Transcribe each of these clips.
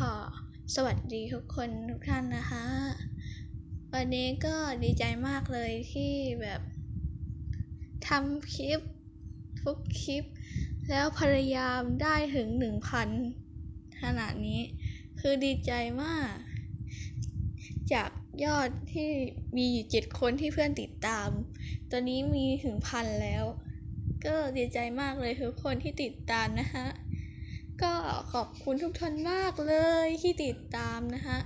ขอสวัสดีทุกคนทุกท่านนะคะ วันนี้ก็ดีใจมากเลยที่แบบทำคลิปทุกคลิป แล้วพยายามได้ถึงหนึ่งพันขนาดนี้ คือดีใจมาก จากยอดที่มีอยู่เจ็ดคนที่เพื่อนติดตาม ตอนนี้มีถึงพันแล้ว ก็ดีใจมากเลยทุกคนที่ติดตามนะคะ ก็ขอบคุณทุกท่านมากเลยที่ติดตามนะคะ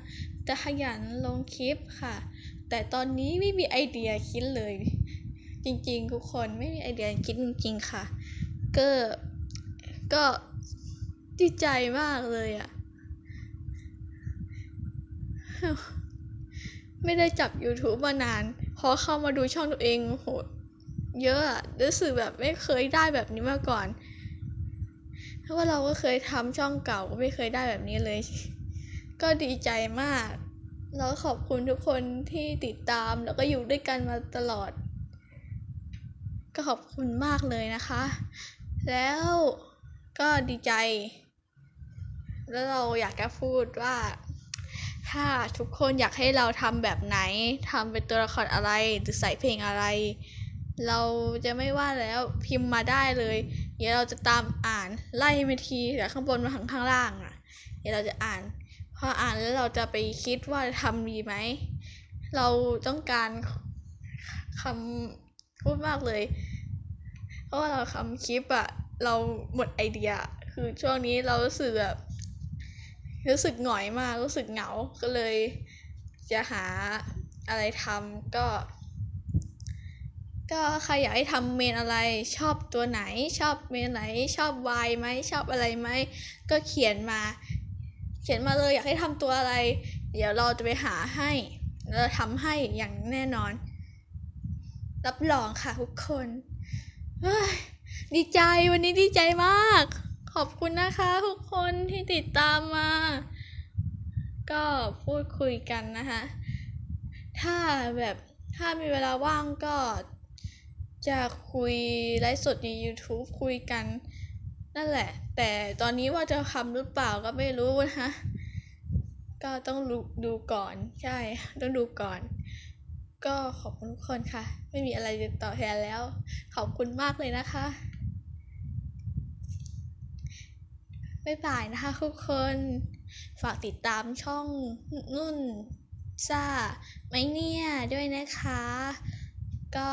จะขยันลงคลิปค่ะ แต่ตอนนี้ไม่มีไอเดียคิดเลย จริงๆ ทุกคนไม่มีไอเดียคิดจริงๆค่ะ ก็ก็ดีใจมากเลยอะไม่ได้จับ YouTube มานาน พอเข้ามาดูช่องตัวเองโหเยอะอะรู้สึกแบบไม่เคยได้แบบนี้มาก่อน เพราะว่าเราก็เคยทำช่องเก่าก็ไม่เคยได้แบบนี้เลย ก็ดีใจมาก แล้วขอบคุณทุกคนที่ติดตามแล้วก็อยู่ด้วยกันมาตลอด ก็ขอบคุณมากเลยนะคะ แล้วก็ดีใจ แล้วเราอยากจะพูดว่า ถ้าทุกคนอยากให้เราทำแบบไหนทำเป็นตัวละครอะไรหรือใส่เพลงอะไร เราจะไม่ว่าแล้วพิมพ์มาได้เลย เดี๋ยวเราจะตามอ่านไล่ไปทีจากข้างบนมาถึงข้างล่างอะ เดี๋ยวเราจะอ่านพออ่านแล้วเราจะไปคิดว่าทำดีไหม เราต้องการคำพูดมากเลย เพราะว่าเราทำคลิปอะเราหมดไอเดีย คือช่วงนี้เรารู้สึกแบบรู้สึกหงอยมากรู้สึกเหงา ก็เลยจะหาอะไรทำก็ ก็ใครอยากให้ทำเมนอะไรชอบตัวไหนชอบเมนไหน ชอบวายไหมชอบอะไรไหมก็เขียนมา เขียนมาเลยอยากให้ทำตัวอะไร เดี๋ยวเราจะไปหาให้แล้วทำให้อย่างแน่นอน รับรองค่ะทุกคนดีใจวันนี้ดีใจมาก ขอบคุณนะคะทุกคนที่ติดตามมา ก็พูดคุยกันนะคะ ถ้าแบบถ้ามีเวลาว่างก็ จะคุยไลฟ์สดใน YouTube คุยกัน นั่นแหละ แต่ตอนนี้ว่าจะทำหรือเปล่าก็ไม่รู้นะคะก็ต้องรู้ดูก่อนใช่ ต้องดูก่อน ก็ขอบคุณทุกคนค่ะ ไม่มีอะไรจะตอบแทนแล้ว ขอบคุณมากเลยนะคะบ๊ายบายนะคะทุกคน ฝากติดตามช่องนุ่นซ่าไหมเนี่ยด้วยนะคะ ก็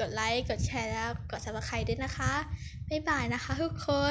กดไลค์ กดแชร์แล้วกด subscribe ด้วยนะคะ บ๊ายบายนะคะทุกคน